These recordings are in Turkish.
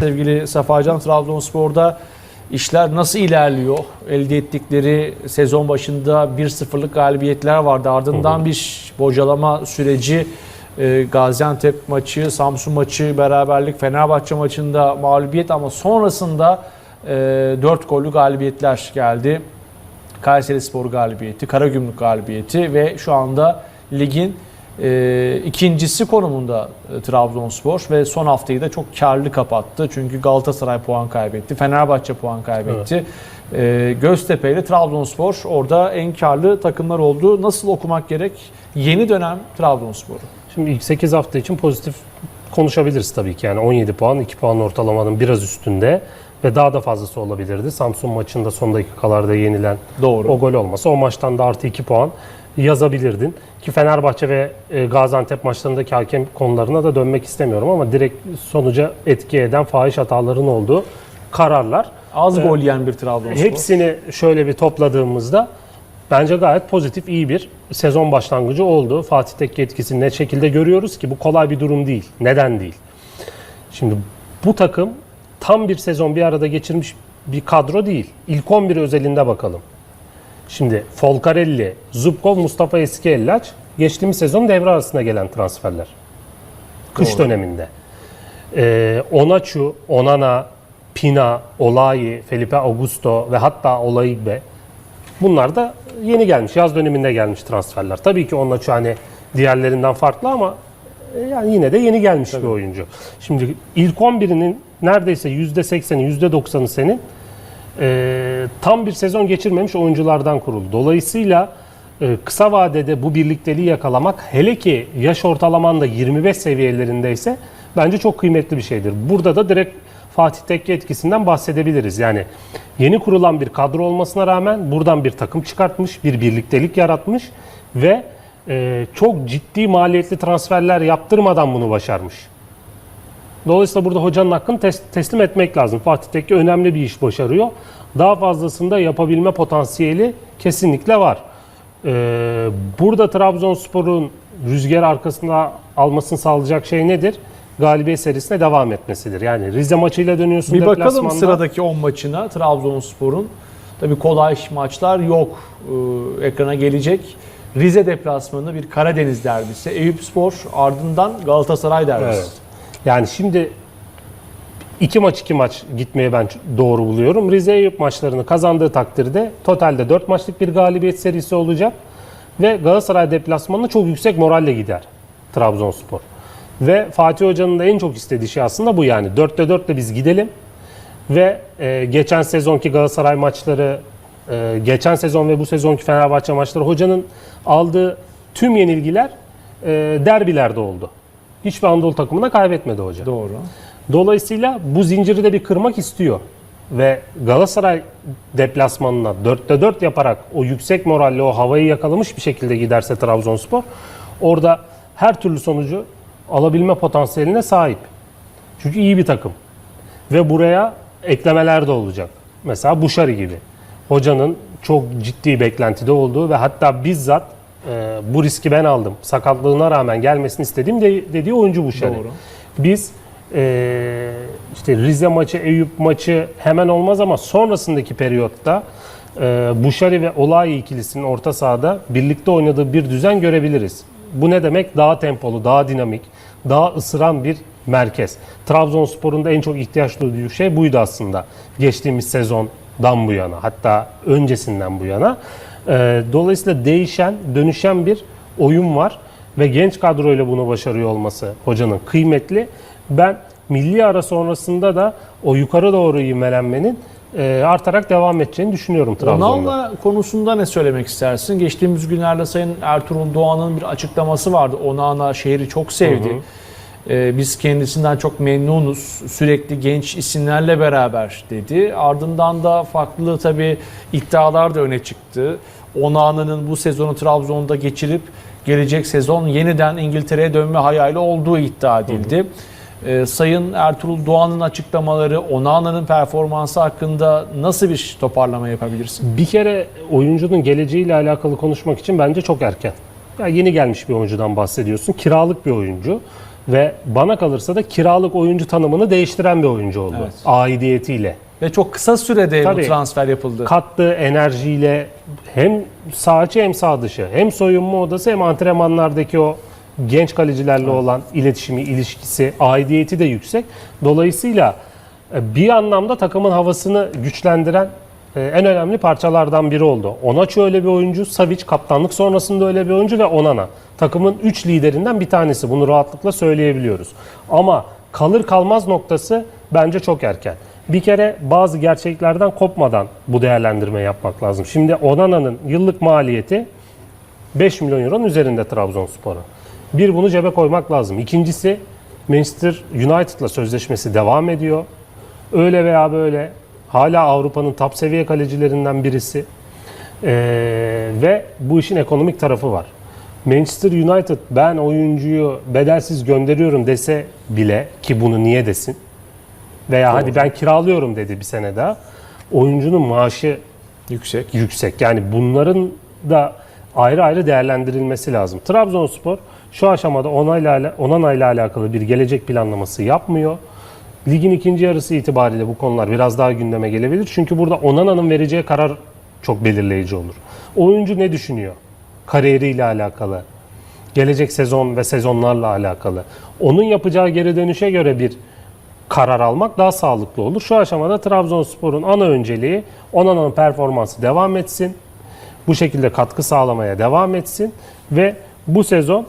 Sevgili Safacan Trabzonspor'da işler nasıl ilerliyor? Elde ettikleri sezon başında 1-0'lık galibiyetler vardı. Ardından bir bocalama süreci e, Gaziantep maçı, Samsun maçı, beraberlik, Fenerbahçe maçında mağlubiyet ama sonrasında e, 4 gollü galibiyetler geldi. Kayseri Spor galibiyeti, Karagümrük galibiyeti ve şu anda ligin e, ikincisi konumunda e, Trabzonspor ve son haftayı da çok karlı kapattı. Çünkü Galatasaray puan kaybetti, Fenerbahçe puan kaybetti. E, Göztepe ile Trabzonspor orada en karlı takımlar oldu. Nasıl okumak gerek? Yeni dönem Trabzonspor'u. Şimdi ilk 8 hafta için pozitif konuşabiliriz tabii ki. Yani 17 puan, 2 puan ortalamanın biraz üstünde ve daha da fazlası olabilirdi. Samsun maçında son dakikalarda yenilen Doğru. o gol olmasa o maçtan da artı 2 puan yazabilirdin. Ki Fenerbahçe ve e, Gaziantep maçlarındaki hakem konularına da dönmek istemiyorum ama direkt sonuca etki eden fahiş hataların olduğu kararlar. Az gol yiyen bir Trabzonspor. Hepsini şöyle bir topladığımızda bence gayet pozitif, iyi bir sezon başlangıcı oldu. Fatih Tekke etkisini ne şekilde görüyoruz ki bu kolay bir durum değil. Neden değil? Şimdi bu takım tam bir sezon bir arada geçirmiş bir kadro değil. İlk 11 özelinde bakalım. Şimdi Folcarelli, Zubkov, Mustafa Eskiellaç geçtiğimiz sezon devre arasında gelen transferler. Kış Doğru. döneminde. Ee, Onaçu, Onana, Pina, Olayi, Felipe Augusto ve hatta Olayibe bunlar da yeni gelmiş. Yaz döneminde gelmiş transferler. Tabii ki Onaçu hani diğerlerinden farklı ama yani yine de yeni gelmiş bir oyuncu. Şimdi ilk 11'inin neredeyse %80'i, %90'ı senin e, tam bir sezon geçirmemiş oyunculardan kuruldu. Dolayısıyla e, kısa vadede bu birlikteliği yakalamak hele ki yaş ortalaman da 25 seviyelerindeyse bence çok kıymetli bir şeydir. Burada da direkt Fatih Tekke etkisinden bahsedebiliriz. Yani yeni kurulan bir kadro olmasına rağmen buradan bir takım çıkartmış, bir birliktelik yaratmış ve e, çok ciddi maliyetli transferler yaptırmadan bunu başarmış. Dolayısıyla burada hocanın hakkını tes- teslim etmek lazım. Fatih Tekke önemli bir iş başarıyor. Daha fazlasını da yapabilme potansiyeli kesinlikle var. Ee, burada Trabzonspor'un rüzgar arkasında almasını sağlayacak şey nedir? Galibiyet serisine devam etmesidir. Yani Rize maçıyla dönüyorsun Bir bakalım sıradaki 10 maçına Trabzonspor'un. Tabii kolay maçlar yok. Ee, ekrana gelecek. Rize deplasmanı bir Karadeniz derbisi. Eyüpspor ardından Galatasaray derbisi. Evet. Yani şimdi iki maç iki maç gitmeye ben doğru buluyorum. Rize Eyüp maçlarını kazandığı takdirde totalde 4 maçlık bir galibiyet serisi olacak. Ve Galatasaray deplasmanına çok yüksek moralle gider Trabzonspor. Ve Fatih Hoca'nın da en çok istediği şey aslında bu yani. 4'te 4'te biz gidelim. Ve e, geçen sezonki Galatasaray maçları, e, geçen sezon ve bu sezonki Fenerbahçe maçları hocanın aldığı tüm yenilgiler e, derbilerde oldu. Hiçbir Anadolu takımına kaybetmedi hoca. Doğru. Dolayısıyla bu zinciri de bir kırmak istiyor. Ve Galatasaray deplasmanına 4'te 4 yaparak o yüksek moralle o havayı yakalamış bir şekilde giderse Trabzonspor orada her türlü sonucu alabilme potansiyeline sahip. Çünkü iyi bir takım. Ve buraya eklemeler de olacak. Mesela Buşari gibi. Hocanın çok ciddi beklentide olduğu ve hatta bizzat e, bu riski ben aldım. Sakatlığına rağmen gelmesini istediğim de, dediği oyuncu Buşari. Doğru. Biz e, işte Rize maçı, Eyüp maçı hemen olmaz ama sonrasındaki periyotta e, Buşari ve Olayi ikilisinin orta sahada birlikte oynadığı bir düzen görebiliriz. Bu ne demek? Daha tempolu, daha dinamik, daha ısıran bir merkez. Trabzonspor'un da en çok ihtiyaç duyduğu şey buydu aslında. Geçtiğimiz sezondan bu yana, hatta öncesinden bu yana. E, dolayısıyla değişen, dönüşen bir oyun var ve genç kadroyla bunu başarıyor olması hocanın kıymetli. Ben milli ara sonrasında da o yukarı doğru ivmelenmenin e, artarak devam edeceğini düşünüyorum Trabzon'da. Onal'la konusunda ne söylemek istersin? Geçtiğimiz günlerde Sayın Ertuğrul Doğan'ın bir açıklaması vardı. Onana şehri çok sevdi. Ee, biz kendisinden çok memnunuz. Sürekli genç isimlerle beraber dedi. Ardından da farklı tabii iddialar da öne çıktı. Onana'nın bu sezonu Trabzon'da geçirip gelecek sezon yeniden İngiltere'ye dönme hayali olduğu iddia edildi. Ee, Sayın Ertuğrul Doğan'ın açıklamaları, Onana'nın performansı hakkında nasıl bir toparlama yapabilirsin? Bir kere oyuncunun geleceğiyle alakalı konuşmak için bence çok erken. Ya yeni gelmiş bir oyuncudan bahsediyorsun. Kiralık bir oyuncu Ve bana kalırsa da kiralık oyuncu tanımını değiştiren bir oyuncu oldu. Evet. Aidiyetiyle. Ve çok kısa sürede Tabii. bu transfer yapıldı. Kattığı enerjiyle hem sağ içi hem sağ dışı hem soyunma odası hem antrenmanlardaki o genç kalecilerle olan iletişimi, ilişkisi, aidiyeti de yüksek. Dolayısıyla e, bir anlamda takımın havasını güçlendiren en önemli parçalardan biri oldu. Onaçu öyle bir oyuncu, Savic kaptanlık sonrasında öyle bir oyuncu ve Onana. Takımın 3 liderinden bir tanesi. Bunu rahatlıkla söyleyebiliyoruz. Ama kalır kalmaz noktası bence çok erken. Bir kere bazı gerçeklerden kopmadan bu değerlendirme yapmak lazım. Şimdi Onana'nın yıllık maliyeti 5 milyon euronun üzerinde Trabzonspor'a. Bir bunu cebe koymak lazım. İkincisi Manchester United'la sözleşmesi devam ediyor. Öyle veya böyle hala Avrupa'nın top seviye kalecilerinden birisi. Ee, ve bu işin ekonomik tarafı var. Manchester United ben oyuncuyu bedelsiz gönderiyorum dese bile ki bunu niye desin? Veya hadi ben kiralıyorum dedi bir sene daha. Oyuncunun maaşı Yüksek. yüksek. Yani bunların da ayrı ayrı değerlendirilmesi lazım. Trabzonspor şu aşamada Onayla, Onana ile alakalı bir gelecek planlaması yapmıyor. Ligin ikinci yarısı itibariyle bu konular biraz daha gündeme gelebilir. Çünkü burada Onana'nın vereceği karar çok belirleyici olur. Oyuncu ne düşünüyor? Kariyeriyle alakalı, gelecek sezon ve sezonlarla alakalı. Onun yapacağı geri dönüşe göre bir karar almak daha sağlıklı olur. Şu aşamada Trabzonspor'un ana önceliği Onana'nın performansı devam etsin. Bu şekilde katkı sağlamaya devam etsin ve bu sezon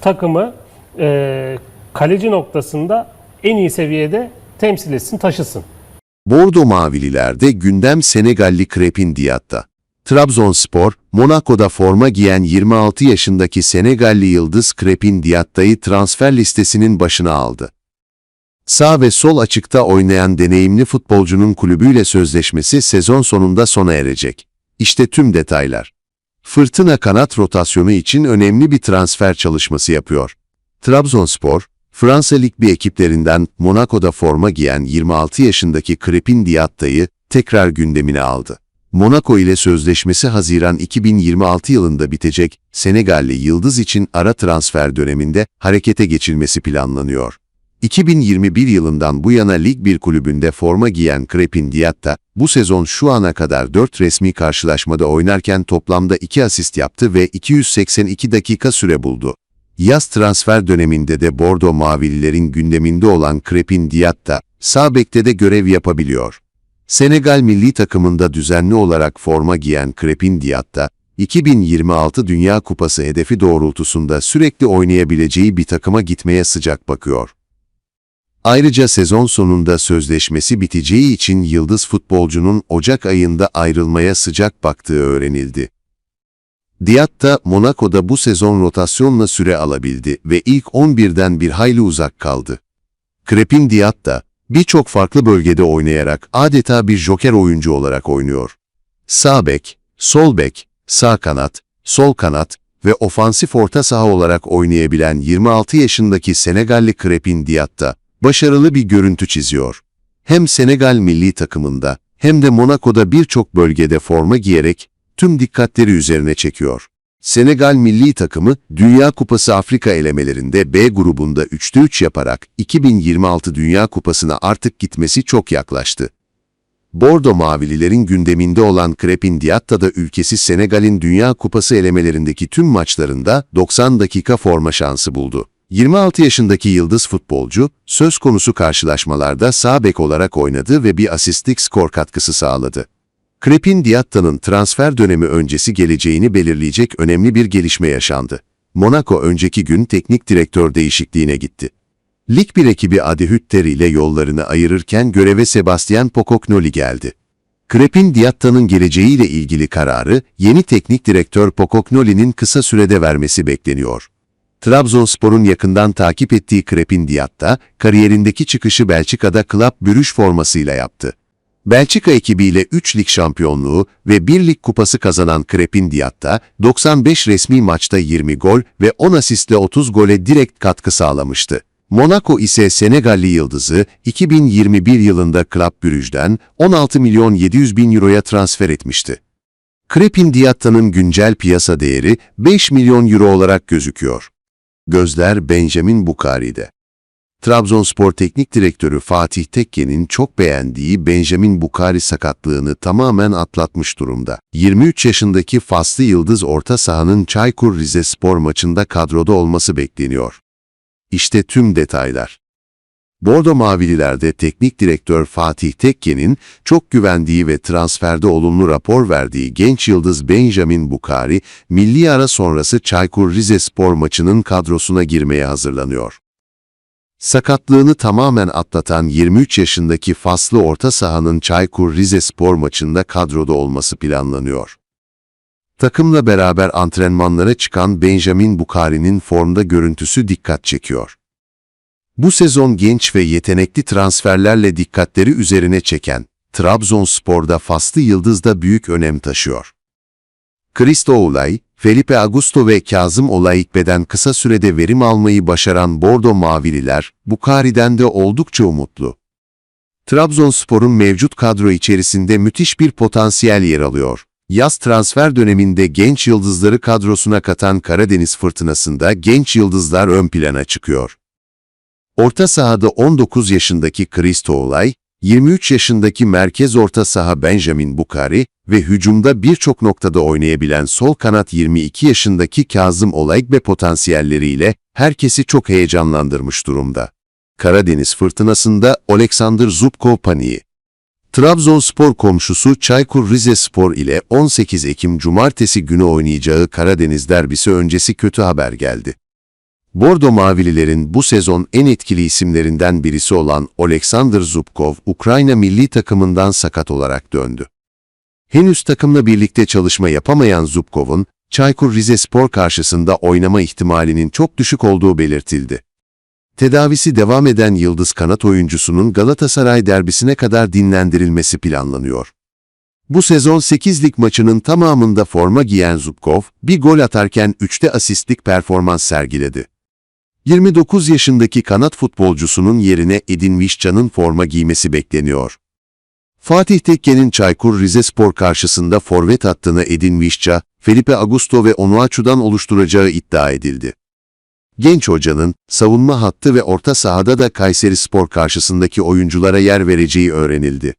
takımı e, kaleci noktasında en iyi seviyede temsil etsin, taşısın. Bordo Mavililerde gündem Senegalli Crepin Diatta. Trabzonspor, Monaco'da forma giyen 26 yaşındaki Senegalli yıldız Crepin Diatta'yı transfer listesinin başına aldı. Sağ ve sol açıkta oynayan deneyimli futbolcunun kulübüyle sözleşmesi sezon sonunda sona erecek. İşte tüm detaylar. Fırtına kanat rotasyonu için önemli bir transfer çalışması yapıyor. Trabzonspor, Fransa Lig bir ekiplerinden Monaco'da forma giyen 26 yaşındaki Crepin Diatta'yı tekrar gündemine aldı. Monaco ile sözleşmesi Haziran 2026 yılında bitecek Senegalli Yıldız için ara transfer döneminde harekete geçilmesi planlanıyor. 2021 yılından bu yana Lig 1 kulübünde forma giyen Crepin Diatta, bu sezon şu ana kadar 4 resmi karşılaşmada oynarken toplamda 2 asist yaptı ve 282 dakika süre buldu. Yaz transfer döneminde de Bordo Mavililerin gündeminde olan Crepin Diatta, sağ bekte de görev yapabiliyor. Senegal milli takımında düzenli olarak forma giyen Crepin Diatta, 2026 Dünya Kupası hedefi doğrultusunda sürekli oynayabileceği bir takıma gitmeye sıcak bakıyor. Ayrıca sezon sonunda sözleşmesi biteceği için yıldız futbolcunun Ocak ayında ayrılmaya sıcak baktığı öğrenildi. Diatta, Monaco'da bu sezon rotasyonla süre alabildi ve ilk 11'den bir hayli uzak kaldı. Crepin Diatta, birçok farklı bölgede oynayarak adeta bir joker oyuncu olarak oynuyor. Sağ bek, sol bek, sağ kanat, sol kanat ve ofansif orta saha olarak oynayabilen 26 yaşındaki Senegalli Crepin Diatta, başarılı bir görüntü çiziyor. Hem Senegal milli takımında hem de Monaco'da birçok bölgede forma giyerek tüm dikkatleri üzerine çekiyor. Senegal milli takımı Dünya Kupası Afrika elemelerinde B grubunda 3'te 3 yaparak 2026 Dünya Kupası'na artık gitmesi çok yaklaştı. Bordo Mavililerin gündeminde olan Crepin Diatta da ülkesi Senegal'in Dünya Kupası elemelerindeki tüm maçlarında 90 dakika forma şansı buldu. 26 yaşındaki yıldız futbolcu, söz konusu karşılaşmalarda sağ bek olarak oynadı ve bir asistlik skor katkısı sağladı. Crepin Diatta'nın transfer dönemi öncesi geleceğini belirleyecek önemli bir gelişme yaşandı. Monaco önceki gün teknik direktör değişikliğine gitti. Lig 1 ekibi Adi Hütter ile yollarını ayırırken göreve Sebastian Pocognoli geldi. Crepin Diatta'nın geleceğiyle ilgili kararı yeni teknik direktör Pocognoli'nin kısa sürede vermesi bekleniyor. Trabzonspor'un yakından takip ettiği Crepin Diatta, kariyerindeki çıkışı Belçika'da Club Brugge formasıyla yaptı. Belçika ekibiyle 3 lig şampiyonluğu ve 1 lig kupası kazanan Crepin Diatta, 95 resmi maçta 20 gol ve 10 asistle 30 gole direkt katkı sağlamıştı. Monaco ise Senegalli yıldızı 2021 yılında Club Brugge'den 16 milyon 700 bin euroya transfer etmişti. Crepin Diatta'nın güncel piyasa değeri 5 milyon euro olarak gözüküyor. Gözler Benjamin Bukari'de. Trabzonspor Teknik Direktörü Fatih Tekke'nin çok beğendiği Benjamin Bukari sakatlığını tamamen atlatmış durumda. 23 yaşındaki Faslı Yıldız orta sahanın Çaykur Rizespor maçında kadroda olması bekleniyor. İşte tüm detaylar. Bordo Mavililerde teknik direktör Fatih Tekke'nin çok güvendiği ve transferde olumlu rapor verdiği genç yıldız Benjamin Bukari, milli ara sonrası Çaykur Rizespor maçının kadrosuna girmeye hazırlanıyor. Sakatlığını tamamen atlatan 23 yaşındaki Faslı orta sahanın Çaykur Rizespor maçında kadroda olması planlanıyor. Takımla beraber antrenmanlara çıkan Benjamin Bukari'nin formda görüntüsü dikkat çekiyor. Bu sezon genç ve yetenekli transferlerle dikkatleri üzerine çeken Trabzonspor'da Faslı Yıldız da büyük önem taşıyor. Cristo Olay, Felipe Augusto ve Kazım Olaikbe'den kısa sürede verim almayı başaran Bordo Mavililer, Bukari'den de oldukça umutlu. Trabzonspor'un mevcut kadro içerisinde müthiş bir potansiyel yer alıyor. Yaz transfer döneminde genç yıldızları kadrosuna katan Karadeniz Fırtınası'nda genç yıldızlar ön plana çıkıyor. Orta sahada 19 yaşındaki Kristo Olay, 23 yaşındaki merkez orta saha Benjamin Bukari ve hücumda birçok noktada oynayabilen sol kanat 22 yaşındaki Kazım Olaygbe potansiyelleriyle herkesi çok heyecanlandırmış durumda. Karadeniz fırtınasında Oleksandr Zubkov paniği. Trabzonspor komşusu Çaykur Rizespor ile 18 Ekim Cumartesi günü oynayacağı Karadeniz derbisi öncesi kötü haber geldi. Bordo Mavililerin bu sezon en etkili isimlerinden birisi olan Oleksandr Zubkov, Ukrayna milli takımından sakat olarak döndü. Henüz takımla birlikte çalışma yapamayan Zubkov'un, Çaykur Rizespor karşısında oynama ihtimalinin çok düşük olduğu belirtildi. Tedavisi devam eden yıldız kanat oyuncusunun Galatasaray derbisine kadar dinlendirilmesi planlanıyor. Bu sezon 8 lig maçının tamamında forma giyen Zubkov, bir gol atarken 3'te asistlik performans sergiledi. 29 yaşındaki kanat futbolcusunun yerine Edin Vişcan'ın forma giymesi bekleniyor. Fatih Tekke'nin Çaykur Rizespor karşısında forvet hattını Edin Vişça, Felipe Augusto ve Onuachu'dan oluşturacağı iddia edildi. Genç hocanın savunma hattı ve orta sahada da Kayseri Spor karşısındaki oyunculara yer vereceği öğrenildi.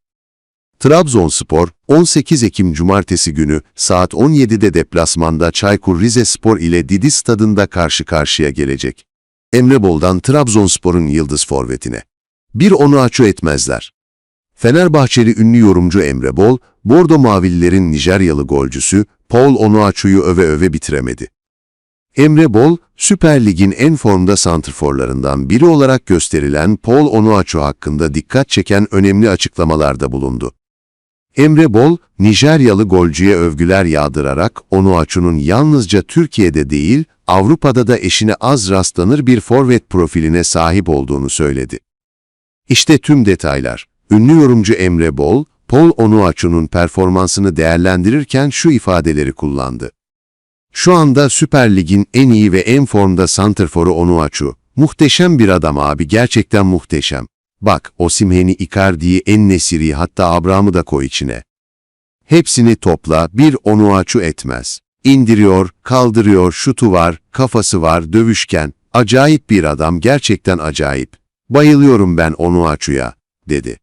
Trabzonspor, 18 Ekim Cumartesi günü saat 17'de deplasmanda Çaykur Rizespor ile Didi Stadında karşı karşıya gelecek. Emre Bol'dan Trabzonspor'un yıldız forvetine. Bir onu açı etmezler. Fenerbahçeli ünlü yorumcu Emre Bol, Bordo Mavililerin Nijeryalı golcüsü Paul Onuachu'yu öve öve bitiremedi. Emre Bol, Süper Lig'in en formda santrforlarından biri olarak gösterilen Paul Onuachu hakkında dikkat çeken önemli açıklamalarda bulundu. Emre Bol, Nijeryalı golcüye övgüler yağdırarak Onuachu'nun yalnızca Türkiye'de değil, Avrupa'da da eşine az rastlanır bir forvet profiline sahip olduğunu söyledi. İşte tüm detaylar. Ünlü yorumcu Emre Bol, Paul Onuachu'nun performansını değerlendirirken şu ifadeleri kullandı. Şu anda Süper Lig'in en iyi ve en formda santrforu Onuachu. Muhteşem bir adam abi, gerçekten muhteşem. Bak, Osimhen'i, Icardi'yi, En-Nesyri'yi hatta Abraham'ı da koy içine. Hepsini topla, bir Onuachu etmez. İndiriyor, kaldırıyor, şutu var, kafası var, dövüşken. Acayip bir adam, gerçekten acayip. Bayılıyorum ben Onuachu'ya, dedi.